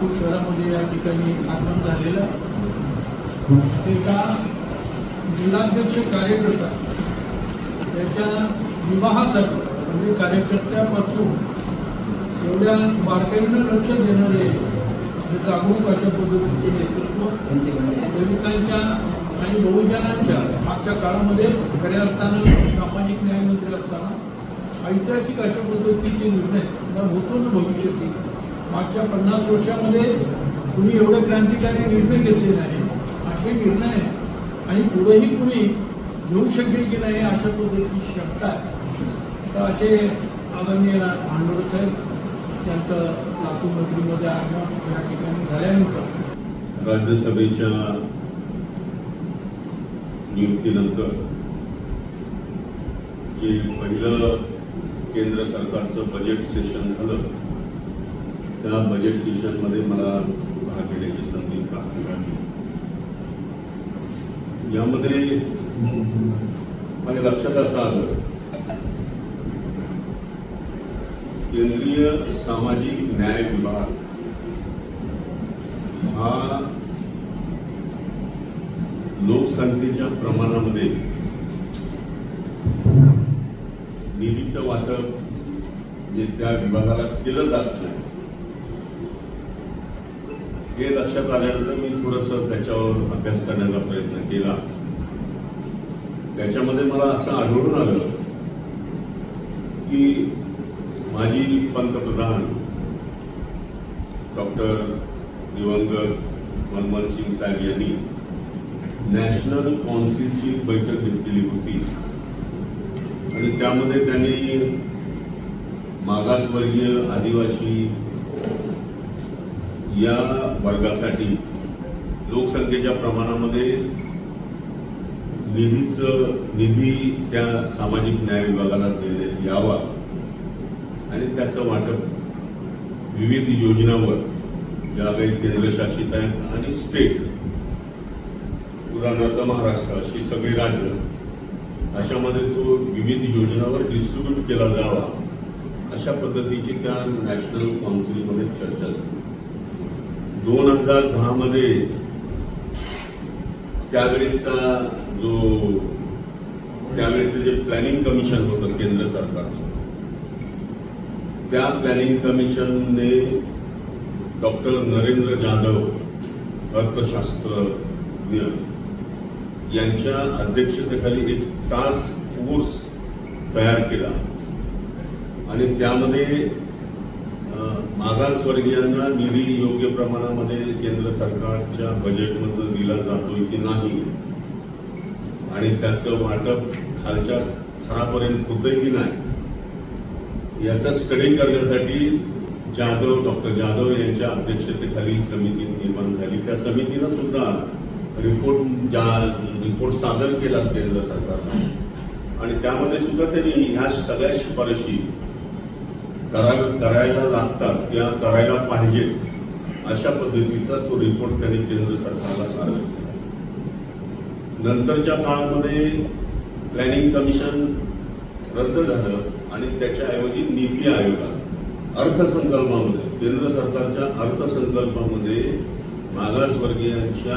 नागपूर शहरामध्ये या ठिकाणी आगमन झालेलं एका जिल्हाध्यक्ष कार्यकर्ता त्याच्या विवाहासाठी म्हणजे कार्यकर्त्यापासून एवढ्या बारकाईनं लक्ष देणारे हे जागरूक अशा पद्धतीचे नेतृत्व दलितांच्या आणि बहुजनांच्या मागच्या काळामध्ये खऱ्या असताना सामाजिक न्यायमंत्री असताना ऐतिहासिक अशा पद्धतीचे निर्णय न होतो ना भविष्यातील मागच्या पन्नास वर्षामध्ये तुम्ही एवढे क्रांतिकारी निर्णय घेतले नाही असे निर्णय आणि पुढेही कुणी घेऊ शकेल की नाही अशा पद्धतीची शंका आहे. तर असे आदरणीय भांडवल साहेब त्यांचं लातूर नगरीमध्ये आगमन या ठिकाणी झाल्यानंतर राज्यसभेच्या नियुक्तीनंतर जे पहिलं केंद्र सरकारचं बजेट सेशन झालं त्या बजेट सेशनमध्ये मला भाग घेण्याची संधी प्राप्त झाली. यामध्ये माझ्या लक्षात असं आलं केंद्रीय सामाजिक न्याय विभाग हा लोकसंख्येच्या प्रमाणामध्ये निधीचं वाटप जे त्या विभागाला केलं जात नाही हे लक्षात आल्यानंतर मी थोडंसं त्याच्यावर अभ्यास करण्याचा प्रयत्न केला. त्याच्यामध्ये मला असं आढळून आलं की माजी पंतप्रधान डॉक्टर दिवंगत मनमोहन सिंग साहेब यांनी नॅशनल काउन्सिलची बैठक घेतलेली होती. आणि त्यामध्ये त्यांनी मागासवर्गीय आदिवासी या वर्गासाठी लोकसंख्येच्या प्रमाणामध्ये निधीचं निधी त्या सामाजिक न्याय विभागाला देण्यात यावा. आणि त्याचं वाटप विविध योजनांवर ज्या काही केंद्रशासित आहेत आणि स्टेट उदाहरणार्थ महाराष्ट्र अशी सगळी राज्य अशामध्ये तो विविध योजनावर डिस्ट्रीब्यूट केला जावा अशा पद्धतीची त्या नॅशनल काउन्सिलमध्ये चर्चा झाली. दोन हजार दहामध्ये त्यावेळेसचा जो त्यावेळेचं जे प्लॅनिंग कमिशन होतं केंद्र सरकारचं त्या प्लॅनिंग कमिशनने डॉक्टर नरेंद्र जाधव अर्थशास्त्रज्ञ यांच्या अध्यक्षतेखाली एक टास्क फोर्स तयार केला. आणि त्यामध्ये मागासवर्गीयांना निधी योग्य प्रमाणामध्ये केंद्र सरकारच्या बजेटमधून दिला जातोय की नाही? आणि त्याचं वाटप खालच्या थरापर्यंत होतंय की नाही? याचा स्टडी करण्यासाठी जाधव डॉक्टर जाधव यांच्या अध्यक्षतेखाली समिती निर्माण झाली. त्या समितीनं सुद्धा रिपोर्ट जा रिपोर्ट सादर केला केंद्र सरकारला आणि त्यामध्ये सुद्धा त्यांनी ह्या सगळ्या शिफारशी करा करायला लागतात किंवा करायला पाहिजेत अशा पद्धतीचा तो रिपोर्ट त्यांनी केंद्र सरकारला सादर केला. नंतरच्या काळामध्ये प्लॅनिंग कमिशन रद्द झालं आणि त्याच्याऐवजी नीती आयोग अर्थसंकल्पामध्ये केंद्र सरकारच्या अर्थसंकल्पामध्ये मागासवर्गीयांच्या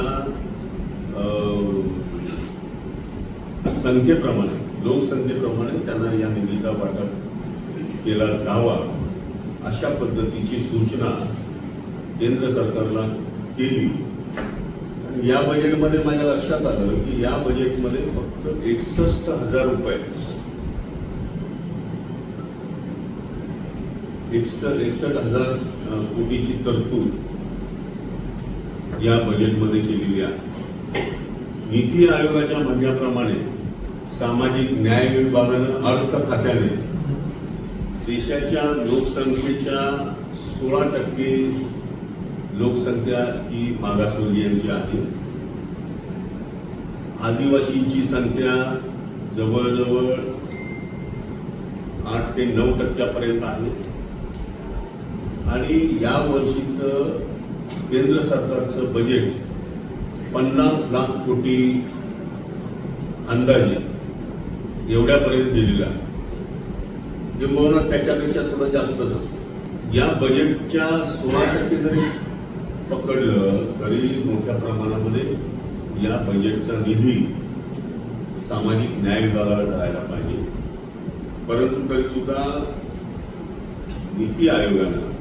अं, संख्येप्रमाणे लोकसंख्येप्रमाणे त्यांना या निधीचा वाटप केला जावा अशा पद्धतीची सूचना केंद्र सरकारला केली. आणि या बजेटमध्ये माझ्या लक्षात आलं की या बजेटमध्ये फक्त एकसष्ट हजार रुपये. एकसष्ट हजार कोटीची तरतूद या बजेटमध्ये केलेली आहे. नीती आयोगाच्या म्हणण्याप्रमाणे सामाजिक न्याय विभागानं अर्थ खात्याने देशाच्या लोकसंख्येच्या सोळा टक्के लोकसंख्या ही मागासवर्गीयांची आहे. आदिवासींची संख्या जवळजवळ आठ ते नऊ टक्क्यापर्यंत आहे. आणि या वर्षीचं केंद्र सरकारचं बजेट पन्नास लाख कोटी अंदाजे एवढ्यापर्यंत दिलेलं आहे. किंबहुना त्याच्यापेक्षा थोडं जास्तच असतं. या बजेटच्या सोळा टक्के जरी पकडलं तरी मोठ्या प्रमाणामध्ये या बजेटचा निधी सामाजिक न्याय विभागाला जायला पाहिजे. परंतु तरी सुद्धा नीती आयोगानं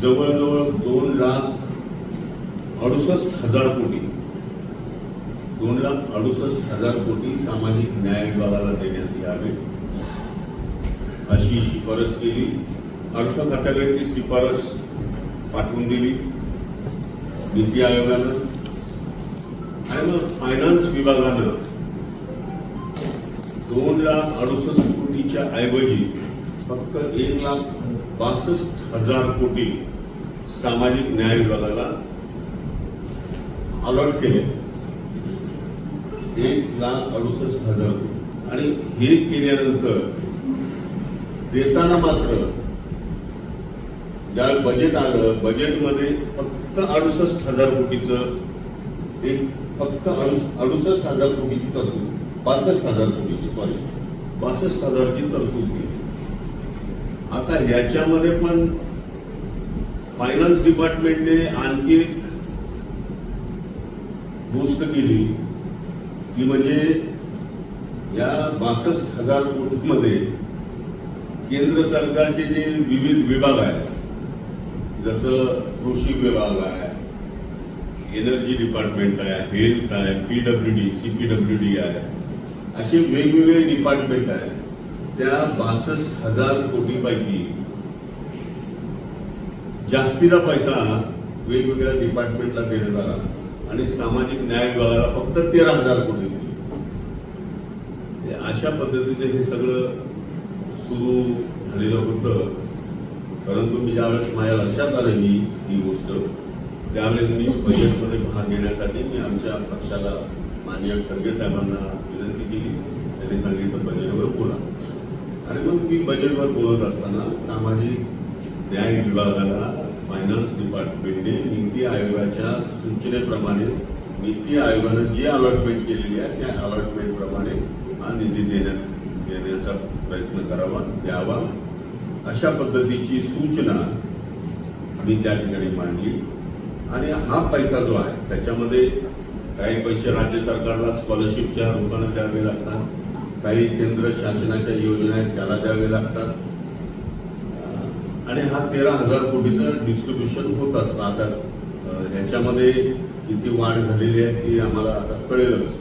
जवळजवळ दोन लाख अडुसष्ट हजार कोटी दोन लाख अडुसष्ट हजार कोटी सामाजिक न्याय विभागाला देण्यात यावे. अशी शिफारस केली. अर्थ खात्याकडे ती शिफारस पाठवून दिली. नीती आयोगानं आणि मग फायनान्स विभागानं दोन लाख अडुसष्ट कोटीच्या ऐवजी फक्त एक लाख बासष्ट हजार कोटी सामाजिक न्याय विभागाला अलॉट केले. एक लाख अडुसष्ट हजार. कोटी आणि हे केल्यानंतर देताना मात्र ज्या बजेट आलं बजेटमध्ये फक्त अडुसष्ट हजार कोटीचं एक फक्त अडुस अडुसष्ट हजार कोटीची तरतूद बासष्ट हजार कोटीची सॉरी बासष्ट हजारची तरतूद केली. आता ह्याच्यामध्ये पण फायनान्स डिपार्टमेंटने आणखी एक गोष्ट केली ती म्हणजे या बासष्ट हजार कोटीमध्ये केंद्र सरकारचे जे विविध विभाग आहेत जसं कृषी विभाग आहे एनर्जी डिपार्टमेंट आहे हेल्थ आहे P W D C P W D आहे असे वेगवेगळे डिपार्टमेंट आहेत. त्या बासष्ट हजार कोटीपैकी जास्तीचा पैसा वेगवेगळ्या डिपार्टमेंटला देण्यात आला. आणि सामाजिक न्याय विभागाला फक्त तेरा हजार कोटी दिले. अशा पद्धतीचं हे सगळं सुरू झालेलं होतं. परंतु मी ज्यावेळेस माझ्या लक्षात आलं ही ही गोष्ट त्यावेळेस मी बजेटमध्ये भाग घेण्यासाठी मी आमच्या पक्षाला माननीय खडगे साहेबांना विनंती केली. त्यांनी सांगितलं बजेटवर बोला. आणि मग मी बजेटवर बोलत असताना सामाजिक न्याय विभागाला फायनान्स डिपार्टमेंटने नीती आयोगाच्या सूचनेप्रमाणे नीती आयोगानं जी अलॉटमेंट केलेली आहे त्या अलॉटमेंटप्रमाणे हा निधी देण्यात देण्याचा प्रयत्न करावा द्यावा. अशा पद्धतीची सूचना मी त्या ठिकाणी मांडली. आणि हा पैसा जो आहे त्याच्यामध्ये काही पैसे राज्य सरकारला स्कॉलरशिपच्या रूपाने द्यावे लागतात. काही केंद्र शासनाच्या योजना आहेत त्याला द्यावे लागतात. आणि हा तेरा हजार कोटीचं डिस्ट्रीब्युशन होत असतं. आता ह्याच्यामध्ये किती वाढ झालेली आहे ती आम्हाला आता कळेलच.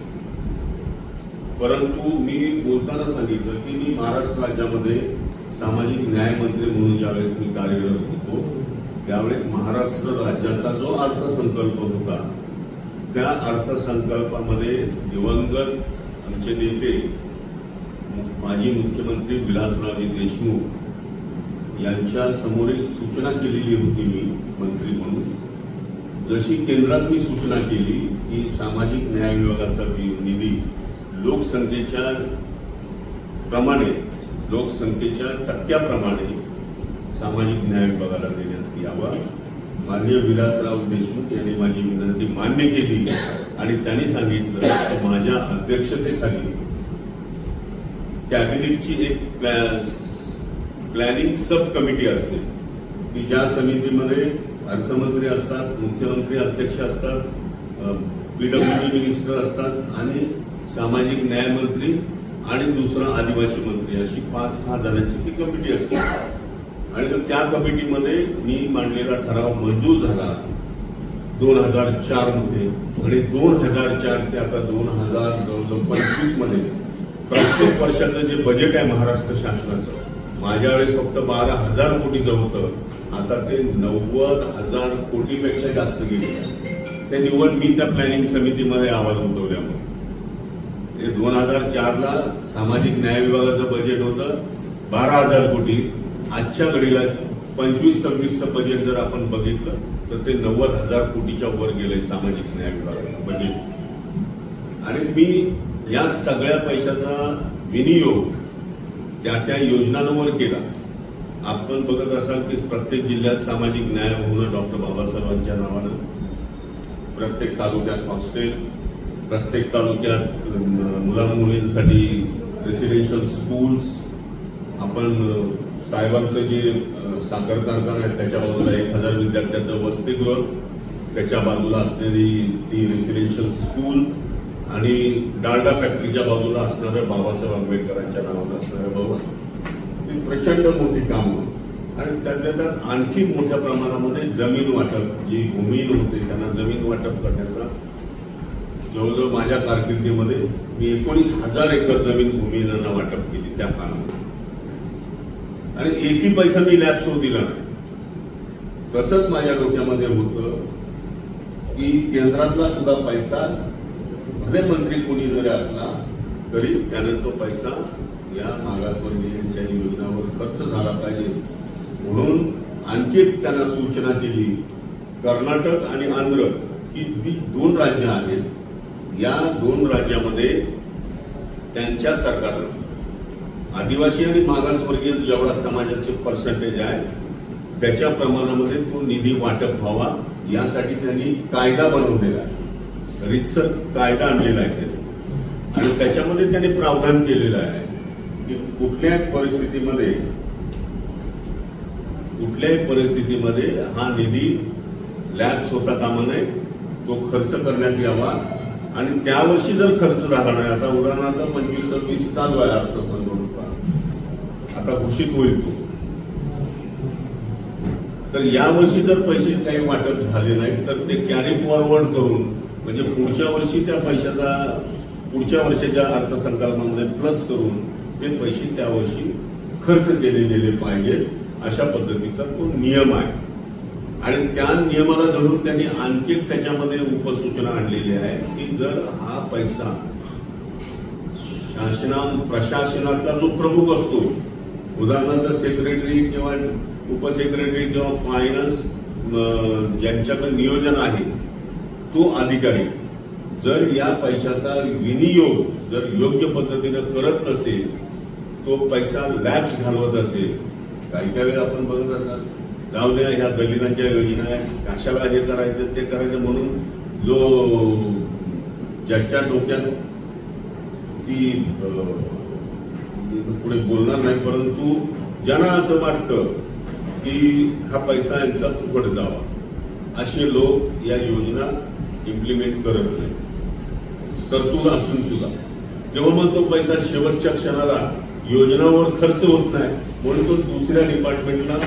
परंतु मी बोलताना सांगितलं की मी महाराष्ट्र राज्यामध्ये सामाजिक न्याय मंत्री म्हणून ज्यावेळेस मी कार्यरत होतो त्यावेळेस महाराष्ट्र राज्याचा जो अर्थसंकल्प होता त्या अर्थसंकल्पामध्ये दिवंगत आमचे नेते माजी मुख्यमंत्री विलासरावजी देशमुख यांच्या समोर एक सूचना केलेली होती मी मंत्री म्हणून. जशी केंद्रात मी सूचना केली की सामाजिक न्याय विभागाचा निधी लोकसंख्येच्या प्रमाणे लोकसंख्येच्या टक्क्याप्रमाणे सामाजिक न्याय विभागाला देण्यात यावा. माननीय विलासराव देशमुख यांनी माझी विनंती मान्य केली आणि त्यांनी सांगितलं की माझ्या अध्यक्षतेखाली कॅबिनेटची एक प्लॅ प्लॅनिंग सब कमिटी असते. की ज्या समितीमध्ये अर्थमंत्री असतात मुख्यमंत्री अध्यक्ष असतात पीडब्ल्यू डी मिनिस्टर असतात आणि सामाजिक न्याय मंत्री आणि दुसरा आदिवासी मंत्री अशी पाच सहा जणांची ती कमिटी असते. आणि त्या कमिटीमध्ये मी मांडलेला ठराव मंजूर झाला दोन हजार चारमध्ये आणि दोन हजार चार ते आता दोन हजार जवळजवळ पंचवीसमध्ये प्रत्येक वर्षाचं जे बजेट आहे महाराष्ट्र शासनाचं माझ्या वेळेस फक्त बारा हजार कोटीचं होतं आता ते नव्वद हजार कोटीपेक्षा जास्त गेले. ते निवड मी त्या प्लॅनिंग समितीमध्ये आवाज उठवल्यामुळे. हे दोन हजार चारला सामाजिक न्याय विभागाचं बजेट होतं. बारा हजार कोटी. आजच्या घडीला पंचवीस सव्वीसचं बजेट जर आपण बघितलं तर ते नव्वद हजार कोटीच्या वर गेलंय सामाजिक न्याय विभागाचं बजेट आणि मी या सगळ्या पैशाचा विनियोग त्या त्या योजनांवर केला. आपण बघत असाल की प्रत्येक जिल्ह्यात सामाजिक न्याय होणं डॉक्टर बाबासाहेबांच्या नावानं. प्रत्येक तालुक्यात हॉस्टेल प्रत्येक तालुक्यात मुलांमुलींसाठी रेसिडेन्शियल स्कूल्स आपण साहेबांचं जे साखर कारखाना आहे त्याच्या बाजूला एक हजार विद्यार्थ्याचं वसतिगृह त्याच्या बाजूला असलेली ती रेसिडेन्शियल स्कूल आणि डालडा फॅक्टरीच्या बाजूला असणाऱ्या बाबासाहेब आंबेडकरांच्या नावानं असणाऱ्या भवन. ती प्रचंड मोठी कामं आणि त्यातल्या त्यात आणखी मोठ्या प्रमाणामध्ये जमीन वाटप जी भूमिहीन होते त्यांना जमीन वाटप करण्याचा जवळजवळ माझ्या कारकिर्दीमध्ये मी एकोणीस हजार एकर जमीन भूमिहीनांना वाटप केली त्या काळामध्ये. आणि एकही पैसा मी लॅबसोर दिला नाही. तसंच माझ्या डोक्यामध्ये होतं की केंद्रातला सुद्धा पैसा भले मंत्री कोणी जरी असला तरी त्याने तो पैसा या मागासवर्गीयांच्या योजनावर खर्च झाला पाहिजे. म्हणून आणखी एक त्यांना सूचना केली कर्नाटक आणि आंध्र ही जी दोन राज्य आहेत या दोन राज्यामध्ये त्यांच्या सरकारनं आदिवासी आणि मागासवर्गीय जेवढा समाजाचे पर्सेंटेज आहे त्याच्या प्रमाणामध्ये तो निधी वाटप व्हावा यासाठी त्यांनी कायदा बनवलेला आहे. रितसर कायदा आणलेला आहे त्यांनी. आणि त्याच्यामध्ये त्यांनी प्रावधान केलेलं आहे की कुठल्याही परिस्थितीमध्ये कुठल्याही परिस्थितीमध्ये हा निधी लॅब्स होता कामा नये तो खर्च करण्यात यावा आणि त्या वर्षी जर खर्च झाला नाही आता उदाहरणार्थ पंचवीस सव्वीस चालू आहे अर्थसंकल्प आता घोषित होईल तो. तर यावर्षी जर पैसे काही वाटप झाले नाही तर ते कॅरी फॉरवर्ड करून म्हणजे पुढच्या वर्षी त्या पैशाचा पुढच्या वर्षाच्या अर्थसंकल्पामध्ये प्लस करून ते पैसे त्या वर्षी खर्च केले गेले पाहिजेत अशा पद्धतीचा तो नियम आहे. आणि त्या नियमाला धरून त्यांनी आणखी त्याच्यामध्ये उपसूचना आणलेली आहे की जर हा पैसा शासना प्रशासनाचा जो प्रमुख असतो उदाहरणार्थ सेक्रेटरी किंवा उपसेक्रेटरी किंवा फायनान्स ज्यांच्याकडे नियोजन आहे तो अधिकारी जर या पैशाचा विनियोग जर योग्य पद्धतीनं करत नसेल तो पैसा लॅब्स घालवत असेल काही काही वेळा आपण बघत असाल जाऊ द्या ह्या दलितांच्या योजना कशाला हे करायचं ते करायचं म्हणून जो ज्याच्या डोक्यात ती पुढे बोलणार नाही परंतु ज्यांना असं वाटतं की हा पैसा यांचा फुकट जावा असे लोक या योजना इम्प्लिमेंट करत नाही तरतूद असून सुद्धा. जेव्हा मग तो पैसा शेवटच्या क्षणाला योजनावर खर्च होत नाही म्हणून तो दुसऱ्या डिपार्टमेंटला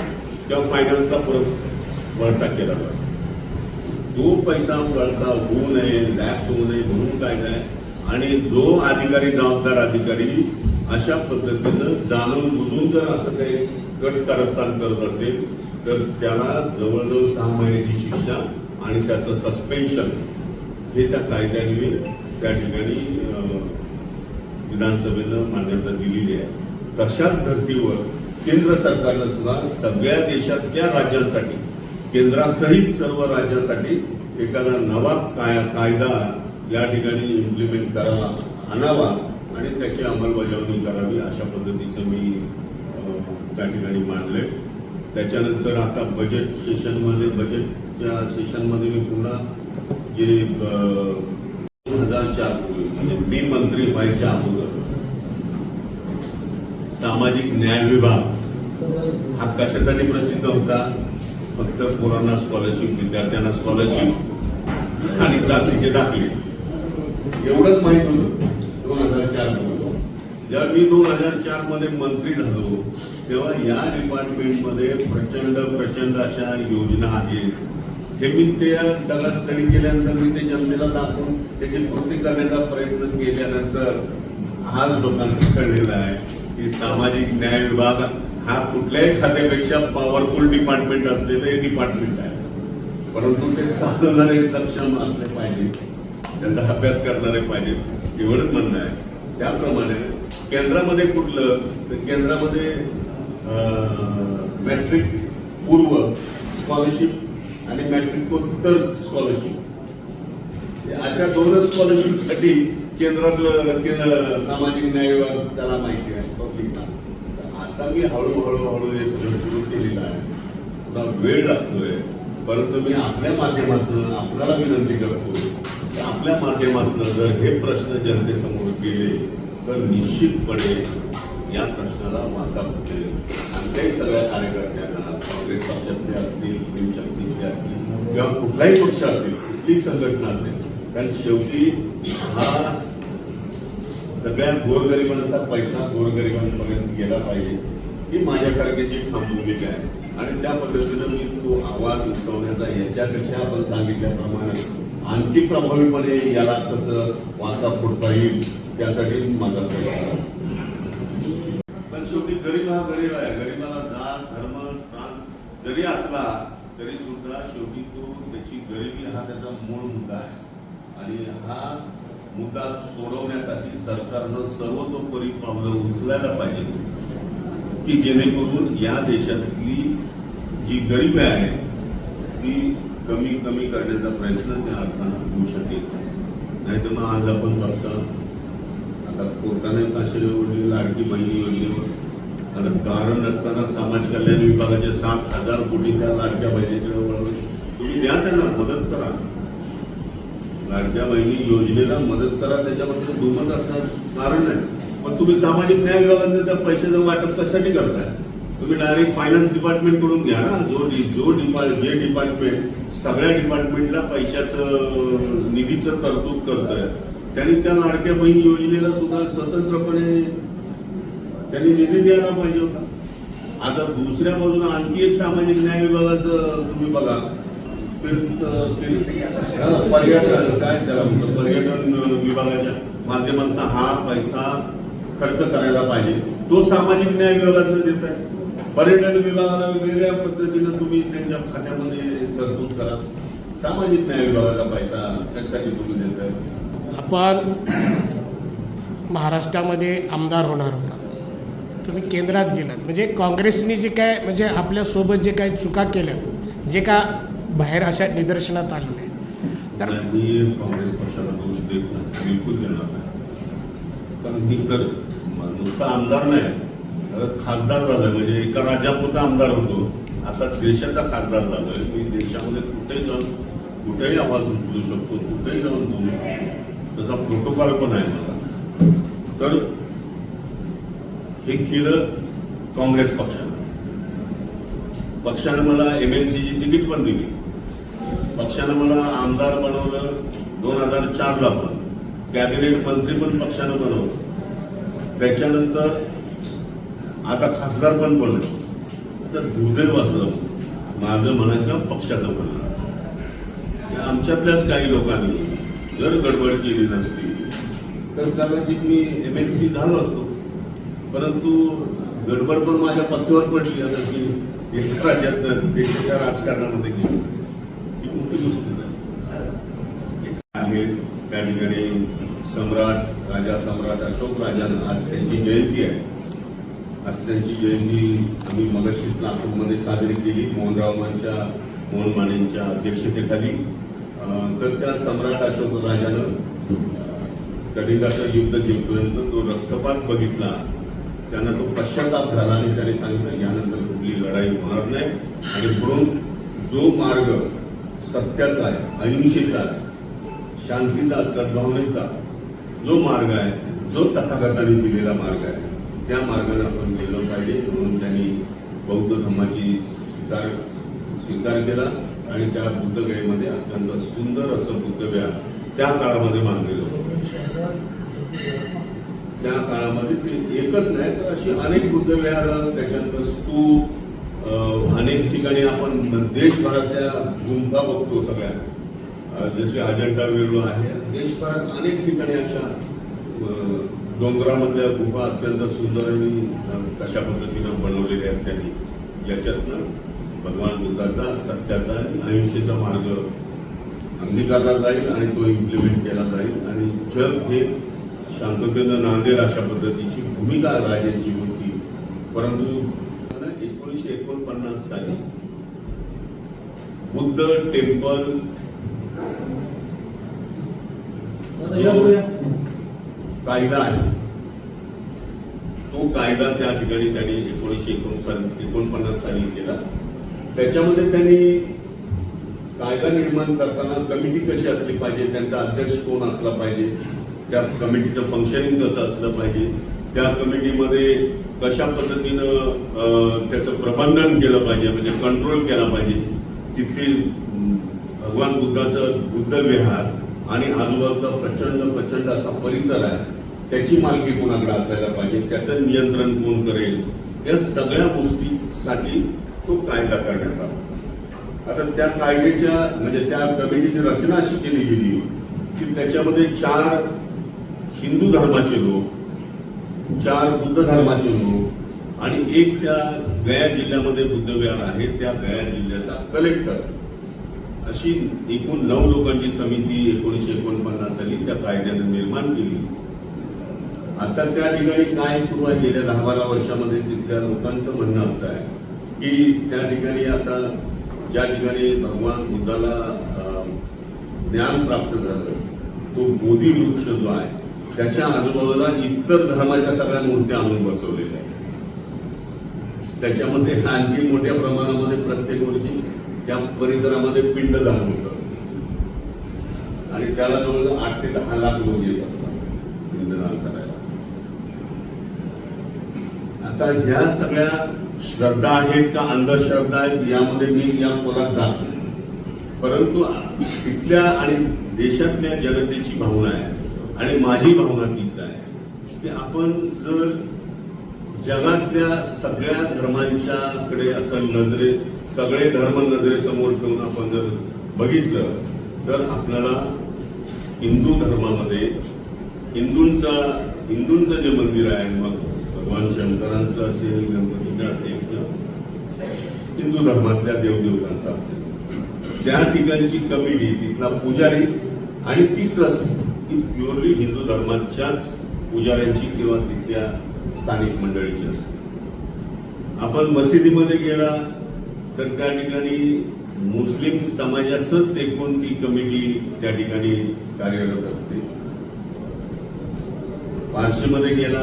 किंवा फायनान्सला परत वळता केला जातो. तो पैसा वळता होऊ नये लॅप होऊ नये म्हणून काय नाही. आणि जो अधिकारी जबाबदार अधिकारी अशा पद्धतीनं जाणून बुजून जर असं काही कट कारस्थान करत असेल तर त्याला जवळजवळ सहा महिन्याची शिक्षा आणि त्याचं सस्पेन्शन हे त्या कायद्याने त्या ठिकाणी विधानसभेनं मान्यता दिलेली आहे. तशाच धर्तीवर केंद्र सरकारनं सुद्धा सगळ्या देशातल्या राज्यांसाठी केंद्रासहित सर्व राज्यांसाठी एखादा नवा काय कायदा या ठिकाणी इम्प्लिमेंट करावा आणावा आणि त्याची अंमलबजावणी करावी अशा पद्धतीचं मी त्या ठिकाणी मांडलंय. त्याच्यानंतर आता बजेट सेशनमध्ये बजेटच्या सेशनमध्ये मी पुन्हा जे दोन हजार चार म्हणजे मी मंत्री व्हायच्या अगोदर सामाजिक न्याय विभाग. हा कशासाठी प्रसिद्ध होता? फक्त पोरांना स्कॉलरशिप विद्यार्थ्यांना स्कॉलरशिप आणि जातीचे दाखले. एवढंच माहीत होतं. दोन हजार चार जेव्हा मी दोन हजार चारमध्ये मंत्री झालो तेव्हा या डिपार्टमेंटमध्ये प्रचंड प्रचंड अशा योजना आहेत. हे मी ते सगळा स्टडी केल्यानंतर मी ते जनतेला दाखवून त्याची कृती करण्याचा प्रयत्न केल्यानंतर आज लोकांना कळलेला आहे. की सामाजिक न्याय विभाग हा कुठल्याही खात्यापेक्षा पॉवरफुल डिपार्टमेंट असलेलं हे डिपार्टमेंट आहे. परंतु ते साधणारे सक्षम असले पाहिजे. त्यांचा अभ्यास करणारे पाहिजेत एवढंच म्हणणं आहे. त्याप्रमाणे केंद्रामध्ये कुठलं तर केंद्रामध्ये मॅट्रिक पूर्व स्कॉलरशिप आणि मॅट्रिकोत्तर स्कॉलरशिप अशा दोनच स्कॉलरशिपसाठी केंद्रातलं सामाजिक न्याय विभाग त्याला माहिती आहे. आता मी हळूहळू हळू हे सगळं सुरू केलेलं आहे. थोडा वेळ लागतोय. परंतु मी आपल्या माध्यमातून आपल्याला विनंती करतो की आपल्या माध्यमातून जर हे प्रश्न जनतेसमोर गेले तर निश्चितपणे या प्रश्नाला माता फुटेल आणि काही सगळ्या कार्यकर्त्यांना काँग्रेस पक्षातले असतील भीमशक्तीचे असतील किंवा कुठलाही पक्ष असेल कुठलीही संघटना असेल कारण शेवटी हा सगळ्या गोरगरिबांचा पैसा गोरगरिबांपर्यंत गेला पाहिजे ही माझ्यासारख्याची ठाम भूमिका आहे. आणि त्या पद्धतीनं मी तो आवाज उठवण्याचा याच्यापेक्षा आपण सांगितल्याप्रमाणे आणखी प्रभावीपणे याला कसं वाचा फोडता येईल त्यासाठी माझा प्रयत्न पण शेवटी गरीब हा गरीब आहे. गरीबाला जात धर्म प्रांत जरी असला तरी सुद्धा शेवटी तो त्याची गरिबी हा त्याचा मूळ मुद्दा आहे. आणि हा मुद्दा सोडवण्यासाठी सरकारनं सर्वतोपरी पावलं उचलायला पाहिजे की जेणेकरून या देशातली जी गरिबी आहे ती कमी कमी करण्याचा प्रयत्न त्या अर्थानं होऊ शकेल. नाही तर मग आज आपण बघता आता कोर्टाने असे योजनेला लाडकी बहिणी योजनेवर आता कारण नसताना समाज कल्याण विभागाचे सात हजार कोटी त्या लाडक्या बहिणीच्या तुम्ही द्या त्यांना मदत करा. लाडक्या बहिणी योजनेला मदत करा त्याच्यामध्ये दुमत असणार कारण नाही. पण तुम्ही सामाजिक न्याय विभागाने त्या पैशाचं वाटप कशासाठी करताय? तुम्ही डायरेक्ट फायनान्स डिपार्टमेंटकडून घ्या ना. जो डि- जो डिपार्ट जे डिपार्टमेंट सगळ्या डिपार्टमेंटला पैशाचं निधीचं तरतूद करतंय. त्यांनी त्या लाडक्या बहीण योजनेला सुद्धा स्वतंत्रपणे त्यांनी निधी द्यायला पाहिजे होता. आता दुसऱ्या बाजूला आणखी एक सामाजिक न्याय विभागाचं तुम्ही बघा. पर्यटन काय त्याला म्हणतो पर्यटन विभागाच्या माध्यमातून हा पैसा खर्च करायला पाहिजे तो सामाजिक न्याय विभागातलं देत आहे पर्यटन विभागाला वेगवेगळ्या पद्धतीनं तुम्ही त्यांच्या खात्यामध्ये तरतूद करा सामाजिक न्याय विभागाचा पैसा त्यासाठी तुम्ही देत आहे आपण महाराष्ट्रामध्ये आमदार होणार होता. तुम्ही केंद्रात गेलात. म्हणजे काँग्रेसने जे काय म्हणजे आपल्यासोबत जे काही चुका केल्यात जे का बाहेर अशा निदर्शनात आलेल्या आहेत. तर मी काँग्रेस पक्षाला दोष देत नाही बिलकुल देणार नाही. कारण मी जर म- नुसता आमदार नाही तर खासदार झालं म्हणजे एका राज्यापुरता आमदार होतो. आता देशाचा खासदार झालोय. मी देशामध्ये कुठेही जाऊन कुठेही आवाज उचलू शकतो कुठेही जाऊन बोलू शकतो. त्याचा प्रोटोकॉल पण आहे मला. तर हे केलं काँग्रेस पक्षानं. पक्षानं मला एम एल सीची तिकीट पण दिली. पक्षानं मला आमदार बनवलं दोन हजार चारला पण. कॅबिनेट मंत्री पण पक्षानं बनवलं. त्याच्यानंतर आता खासदार पण बनलं. तर दुर्दैव असं माझं म्हणायचं पक्षाचं म्हणणं. आमच्यातल्याच काही लोकांनी जर गडबड केली नसती तर कदाचित मी एम एल सी झालो असतो. परंतु गडबड पण माझ्या पथ्यावर पडली. आता की एका राज्यात देशाच्या राजकारणामध्ये गेली. मोठी गोष्ट आहे. त्या ठिकाणी सम्राट राजा सम्राट अशोक राजांना आज त्यांची जयंती आहे. आज त्यांची जयंती आम्ही मगशीच नागपूरमध्ये साजरी केली मोहनरावांच्या मोहन मानेंच्या अध्यक्षतेखाली. तर त्या सम्राट अशोक राजानं कलिंगाचं युद्ध जिंकल्यानंतर तो रक्तपात बघितला. त्यांना तो पश्चाताप झाला आणि त्याने सांगितलं यानंतर कुठली लढाई होणार नाही. आणि म्हणून जो मार्ग सत्याचा आहे अहिंसेचा आहे शांतीचा सद्भावनेचा जो मार्ग आहे जो तथागताने दिलेला मार्ग आहे त्या मार्गाने आपण गेलं पाहिजे म्हणून त्यांनी बौद्ध धर्माची स्वीकार स्वीकार केला आणि त्या बुद्धगयेमध्ये अत्यंत सुंदर असं बुद्धगया त्या काळामध्ये मानलेलं होतं. त्या काळामध्ये ते एकच नाही तर अशी अनेक बुद्धविहार त्याच्यानंतर स्तूप अनेक ठिकाणी आपण देशभरातल्या भूमिका बघतो सगळ्या. जसे अजंठा वेरूळ आहे. देशभरात अनेक ठिकाणी अशा डोंगरामधल्या गुफा अत्यंत सुंदर आणि कशा पद्धतीनं बनवलेल्या आहेत त्यांनी. याच्यातनं भगवान बुद्धाचा सत्याचा आणि अहिंसेचा मार्ग अंगीकारला जाईल आणि तो इम्प्लिमेंट केला जाईल. आणि जग हे शांततेनं नांदेल अशा पद्धतीची भूमिका राजांची होती. परंतु साली बुद्ध टेम्पल. कायदा आहे. तो कायदा त्या ठिकाणी त्यांनी एकोणीसशे एकोणसाली एकोणपन्नास साली केला. त्याच्यामध्ये त्यांनी कायदा निर्माण करताना कमिटी कशी असली पाहिजे त्यांचा अध्यक्ष कोण असला पाहिजे त्या कमिटीचं फंक्शनिंग कसं असलं पाहिजे त्या कमिटीमध्ये कशा पद्धतीनं त्याचं प्रबंधन केलं पाहिजे म्हणजे कंट्रोल केला पाहिजे तिथली भगवान बुद्धाचं बुद्ध विहार आणि आजूबाजूचा प्रचंड प्रचंड असा परिसर आहे त्याची मालकी कोणाकडे असायला पाहिजे त्याचं नियंत्रण कोण करेल या सगळ्या गोष्टीसाठी तो कायदा करण्यात आला. आता त्या कायद्याच्या म्हणजे त्या कमिटीची रचना अशी केली गेली की त्याच्यामध्ये चार हिंदू धर्माचे लोक चार बुद्ध धर्माचे लोक आणि एक त्या गया जिल्ह्यामध्ये बुद्धविहार आहे त्या गया जिल्ह्याचा कलेक्टर. अशी एकूण नऊ लोकांची समिती एकोणीसशे एकोणपन्नास साली त्या कायद्याने निर्माण केली. आता त्या ठिकाणी काय सुरू आहे? गेल्या दहा बारा वर्षामध्ये तिथल्या लोकांचं म्हणणं असं आहे की त्या ठिकाणी आता ज्या ठिकाणी भगवान बुद्धाला ज्ञान प्राप्त झालं तो बोधी वृक्ष जो आहे त्याच्या आजूबाजूला इतर धर्माच्या सगळ्या मूर्त्या आणून बसवलेल्या आहेत. त्याच्यामध्ये आणखी मोठ्या प्रमाणामध्ये प्रत्येक वर्षी त्या परिसरामध्ये पिंडदान होतं. आणि त्याला जवळ आठ ते दहा लाख लोक येत असतात पिंडदान करायला. आता ह्या सगळ्या श्रद्धा आहेत का अंधश्रद्धा आहेत यामध्ये मी या खोलात जात नाही. परंतु तिथल्या आणि देशातल्या जनतेची भावना आहे आणि माझी भावना तीच आहे. की आपण जर जगातल्या सगळ्या धर्मांच्याकडे असं नजरे सगळे धर्म नजरेसमोर ठेवून आपण जर बघितलं तर आपल्याला हिंदू धर्मामध्ये हिंदूंचा हिंदूंचं जे मंदिर आहे मग भगवान शंकरांचं असेल गणपतीचं असेल हिंदू धर्मातल्या देवदेवतांचा असेल त्या ठिकाणची कमिटी तिथला पुजारी आणि ती ट्रस्ट ही प्युअरली हिंदू धर्माच्याच पुजाऱ्यांची किंवा तिथल्या स्थानिक मंडळीची असते आपण मशिदीमध्ये गेला तर त्या ठिकाणी मुस्लिम समाजाचंच एकूण ती कमिटी त्या ठिकाणी कार्यरत असते. पारशीमध्ये गेला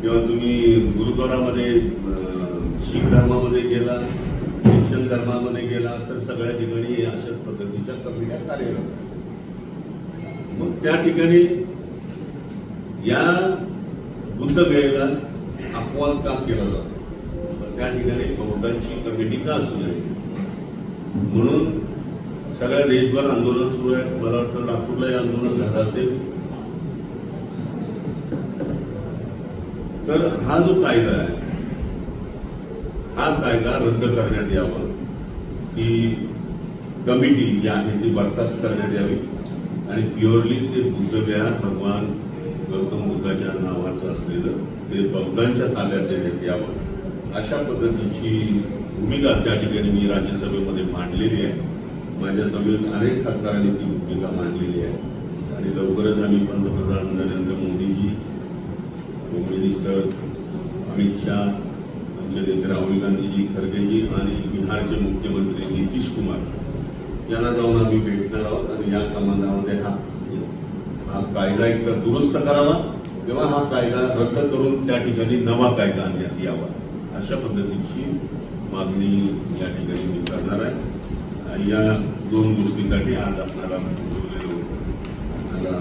किंवा तुम्ही गुरुद्वारामध्ये शीख धर्मामध्ये गेला ख्रिश्चन धर्मामध्ये गेला तर सगळ्या ठिकाणी अशाच पद्धतीच्या कमिट्या कार्यरत मग त्या ठिकाणी या बुद्ध गयेला अपवाद का केला जातो? त्या ठिकाणी बौद्धांची कमिटी का असू नये म्हणून सगळ्या देशभर आंदोलन सुरू आहे. मला वाटतं नागपूरलाही आंदोलन झालं असेल. तर हा जो कायदा आहे हा कायदा रद्द करण्यात यावा. ही कमिटी जी आहे ती बरखास्त करण्यात यावी. आणि प्युअरली ते बुद्धविहार भगवान गौतम बुद्धाच्या नावाचं असलेलं ते बौद्धांच्या ताब्यात देण्यात यावं. अशा पद्धतीची भूमिका त्या ठिकाणी मी राज्यसभेमध्ये मांडलेली आहे. माझ्या सभेत अनेक खासदारांनी ती भूमिका मांडलेली आहे. आणि लवकरच आम्ही पंतप्रधान नरेंद्र मोदीजी होम मिनिस्टर अमित शाह आमचे नेते राहुल गांधीजी खरगेजी आणि बिहारचे मुख्यमंत्री नितीश कुमार यांना जाऊन आम्ही भेटणार आहोत आणि या संबंधामध्ये हा हा कायदा एकदा दुरुस्त करावा. किंवा हा कायदा रद्द करून त्या ठिकाणी नवा कायदा आणण्यात यावा. अशा पद्धतीची मागणी या ठिकाणी मी करणार आहे. या दोन गोष्टींसाठी आज आपल्याला आपल्याला